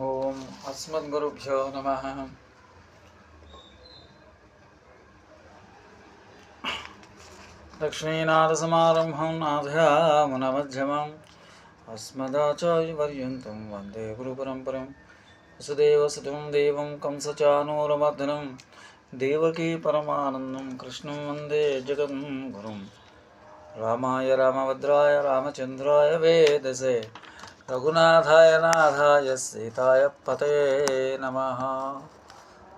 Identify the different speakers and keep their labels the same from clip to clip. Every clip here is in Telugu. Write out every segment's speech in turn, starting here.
Speaker 1: ॐ अस्मद्गुरुभ्यो नमः। लक्ष्मीनाथसमारम्भं नाथयामुनमध्यमम्। अस्मदाचार्यपर्यन्तं वंदे गुरुपरम्परं वसुदेवसुतं देवं कंसचानूरमर्दनं। देवकी परमानन्दं कृष्णं वंदे जगन् गुरुं रामाय रामभद्राय रामचन्द्राय वेदसे। రఘునాథాయ నాథాయ సీతాయ పతయే నమ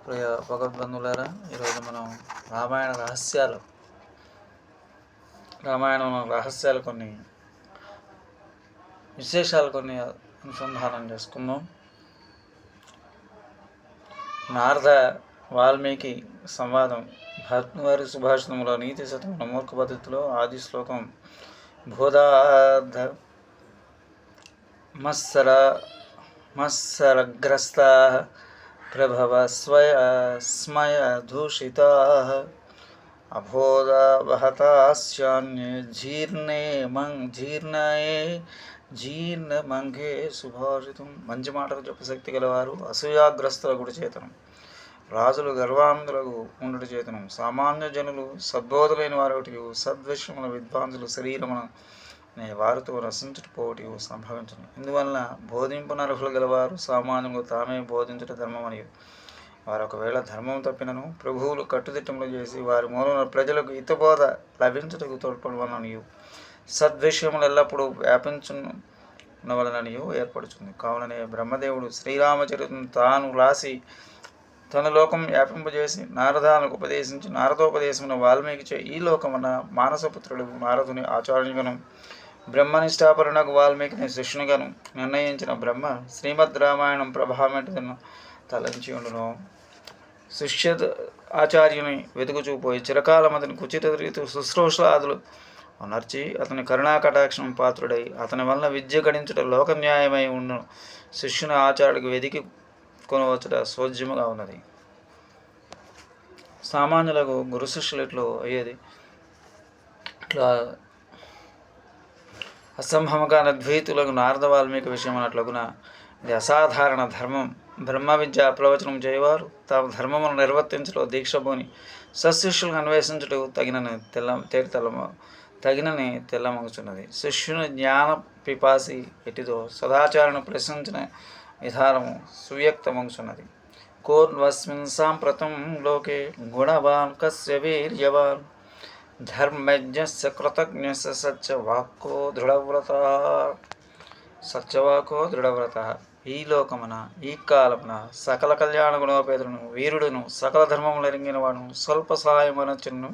Speaker 1: ప్రియ భగవద్బంధులారా ఈరోజు మనం రామాయణ రహస్యాలు రామాయణం రహస్యాలు కొన్ని విశేషాలు కొన్ని అనుసంధానం చేసుకుందాం. నారద వాల్మీకి సంవాదం భక్తివారి సుభాషణంలో నీతి శతముల మూర్ఖ పద్ధతిలో ఆది శ్లోకం భూదార్థ మత్సర మత్సరగ్రస్త ప్రభవ స్వయ స్మయ దూషితా అబోధవహతాస్యాన్యే జీర్ణే మంగ్ జీర్ణయే జీర్ణ మంఘే సుభాషితం మంచి మాటలు చెప్పశక్తి గలవారు అసూయాగ్రస్తుల గుడి చేతనం రాజులు గర్వాంధులకు ఉండటి చేతనం సామాన్య జనులు సద్బోధులైన వారి సద్విషముల విద్వాంసులు శరీరమున నే వారితో రసించుటపోటి సంభవించను. ఇందువలన బోధింపునర్హులు గలవారు సామాన్యులు తామే బోధించుట ధర్మమనియు. వారు ఒకవేళ ధర్మం తప్పినను ప్రభువులు కట్టుదిట్టములు చేసి వారి మూలన ప్రజలకు హితబోధ లభించుటకు తోడ్పడవలననియు. సద్విషయములు ఎల్లప్పుడూ వ్యాపించున్న వలననియు ఏర్పడుతుంది కావుననే బ్రహ్మదేవుడు శ్రీరామచరితను తాను రాసి తన లోకం వ్యాపింపజేసి నారదానికి ఉపదేశించి నారదోపదేశమున వాల్మీకి ఈ లోకమున మానసపుత్రుడు నారదుని ఆచార్యుగను బ్రహ్మనిష్టాపరునకు వాల్మీకిని శిష్యునిగాను నిర్ణయించిన బ్రహ్మ శ్రీమద్ రామాయణం ప్రభావితను తలంచి ఉండును. శిష్య ఆచార్యుని వెతుకుచూపోయి చిరకాలం అతని కుచిత రీతి శుశ్రూషాదులు ఉనర్చి అతని కరుణాకటాక్షం పాత్రుడై అతని వలన విద్య గడించుట లోక న్యాయమై ఉండు శిష్యుని ఆచార్యుడికి వెదికి కొనవచ్చుట సోజ్యముగా ఉన్నది. సామాన్యులకు గురు శిష్యులు ఇట్లు అయ్యేది? ఇట్లా అసంభవగా అద్వైతులకు నారద వాల్మీకి విషయం అన్నట్లుగున ఇది అసాధారణ ధర్మం. బ్రహ్మ విద్య ప్రవచనం చేయవారు. తమ ధర్మమును నిర్వర్తించలో దీక్షభూని సశిష్యులను అన్వేషించడం తగినని తెల్ల తేటి తెల్లమ తగినని తెల్లమగుచున్నది. శిష్యుని జ్ఞాన పిపాసి ఎటిదో సదాచారను ప్రశ్నించిన విధానము సువ్యక్తమగుచున్నది. కోర్వస్మిన్ సాంప్రతం లోకే గుణవాన్ కస్య వీర్యవాన్ ధర్మజ్ఞస్య కృతజ్ఞస్య సత్యవాక్కో దృఢవ్రత సత్యవాకో దృఢవ్రత ఈ లోకమున ఈ కాలమున సకల కళ్యాణ గుణోపేతులను వీరుడును సకల ధర్మములు ఎరిగిన వాడు స్వల్ప సహాయం చిన్ను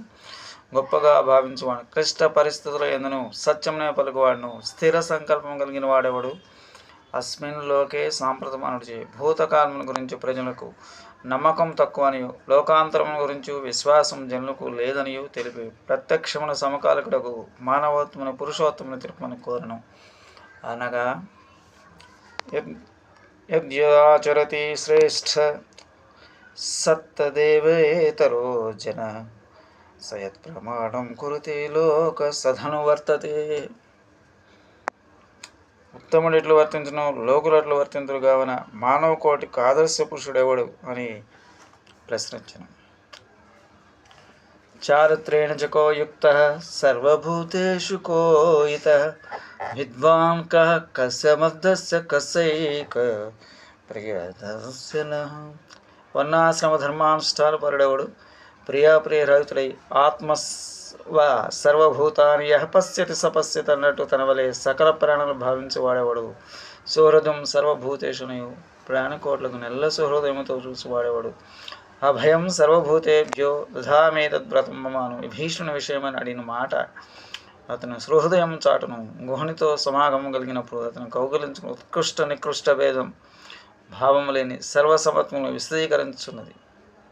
Speaker 1: గొప్పగా భావించువాడు క్లిష్ట పరిస్థితుల ఎందును సత్యమునే పలుకువాడును స్థిర సంకల్పం కలిగిన వాడేవాడు? అస్మిన్ లోకే సాంప్రతమనుడిచే భూతకాలముల గురించి ప్రజలకు నమ్మకం తక్కువనియు. లోకాంతరం గురించి విశ్వాసం జనులకు లేదనియు తెలిపి ప్రత్యక్షమున సమకాలికుడకు మానవోత్తమున పురుషోత్తమును తెలుపమని కోరను. అనగా యజ్ఞాచరతి శ్రేష్ఠ సత్తదేవేతరో జన సయత్ ప్రమాణం కురుతే లోక సధను వర్తతే. ఉత్తముడు ఎట్లు వర్తించను? లోకులు ఎట్లు వర్తించరు కావన మానవ కోటికి ఆదర్శ పురుషుడెవడు అని ప్రశ్నించను. చారిత్రేణ చకో యుక్త సర్వభూతేషు కోయిత విద్వాన్ కః కస్య మద్దస్య ప్రియదర్శన వర్ణాశ్రమ ధర్మానుష్ఠాన పరుడెవడు ప్రియాప్రియ రహితుడై ఆత్మ వా సర్వభూతాన్ని యహ పశ్యతి సపశ్యతి అన్నట్టు తన వలె సకల ప్రాణులు భావించేవాడేవాడు సుహృదం సర్వభూతేషునయు. ప్రాణకోట్లకు నెల్ల సుహృదయముతో చూసివాడేవాడు అభయం సర్వభూతేభ్యో దధామే తద్వ్రతం మమాను. విభీషణుని విషయమని అడిగిన మాట అతను సృహృదయం చాటును. గుహనితో సమాగమం కలిగినప్పుడు అతను కౌగలించిన ఉత్కృష్ట నికృష్ట భేదం భావము లేని సర్వసమత్వంలో విశదీకరించున్నది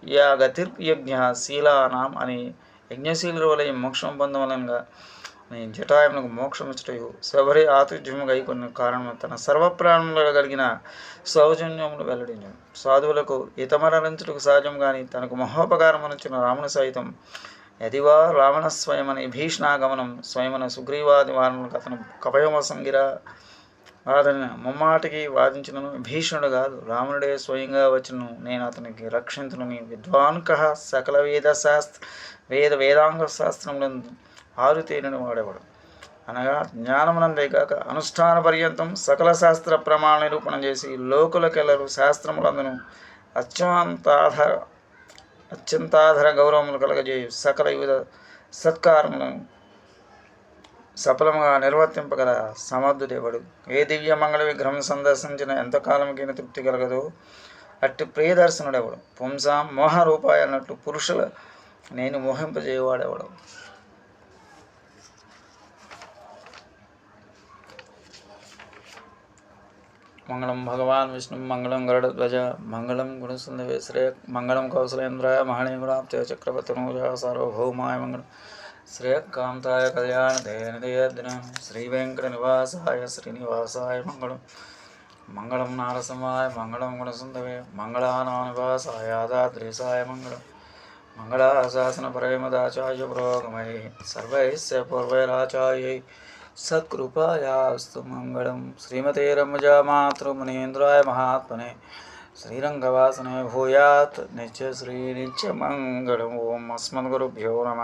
Speaker 1: యా గతిర్యజ్ఞ శీలానాం అని యజ్ఞశీలు వలె మోక్షం పొందవలంగా నీ జటాయమునకు మోక్షం శబరి ఆతిథ్యము కొన్ని కారణం తన సర్వప్రాణములలో కలిగిన సౌజన్యములు వెల్లడించు సాధువులకు ఇతమరణించుటకు సహజం కానీ తనకు మహోపకారం రాముని సైతం యదివా రావణ స్వయమని భీష్ణాగమనం స్వయమన సుగ్రీవాది వారములకు అతను కపయమ సంగిర ముమ్మాటికి వాదించినను భీషణుడు కాదు. రావణుడే స్వయంగా వచ్చును నేను అతనికి రక్షించును మీ సకల వేద శాస్త్ర వేద వేదాంగ శాస్త్రములందు ఆరుతేనని వాడేవాడు? అనగా జ్ఞానమునందే కాక అనుష్ఠాన పర్యంతం సకల శాస్త్ర ప్రమాణ నిరూపణ చేసి లోకులకెల్లరు శాస్త్రములందును అత్యంతాధార అత్యంతాధర గౌరవములు కలగజేయు. సకల వివిధ సత్కారములను సఫలముగా నిర్వర్తింపగల సమర్థుడేవాడు? ఏ దివ్య మంగళ విగ్రహం సందర్శించిన ఎంతకాలంకైనా తృప్తి కలగదు? అట్టి ప్రియదర్శనుడెవడు? పుంసాం మోహ రూపాయ అన్నట్టు పురుషుల నేను మోహింపజేయవాడెవడు? మంగళం భగవాన్ విష్ణు మంగళం గరుడధ్వజ మంగళం గుణసుందవే శ్రేయ మంగళం కౌశలేంద్రాయ మహనీగుణాప్తయ చక్రవర్తనూజ సార్వభౌమాయ మంగళం శ్రేయకాంతాయ కళ్యాణ దయనిదయద్నం శ్రీ నివాసాయ శ్రీనివాసాయ మంగళం. మంగళం నారసింహాయ మంగళం గుణసుందవే మంగళానానివాసాయ దాద్రీసాయ మంగళం. మంగళాశాసన ప్రేమదాచార్య పురోగమై సర్వైస్య పూర్వైరాచార్యై సత్కృపాయాస్తు మంగళం. శ్రీమతే రమజా మాతృమునీంద్రాయ మహాత్మనే. శ్రీరంగవాసనే భూయాత్ నిత్య శ్రీ నిత్యమంగళం ఓం అస్మద్గురుభ్యో నమ.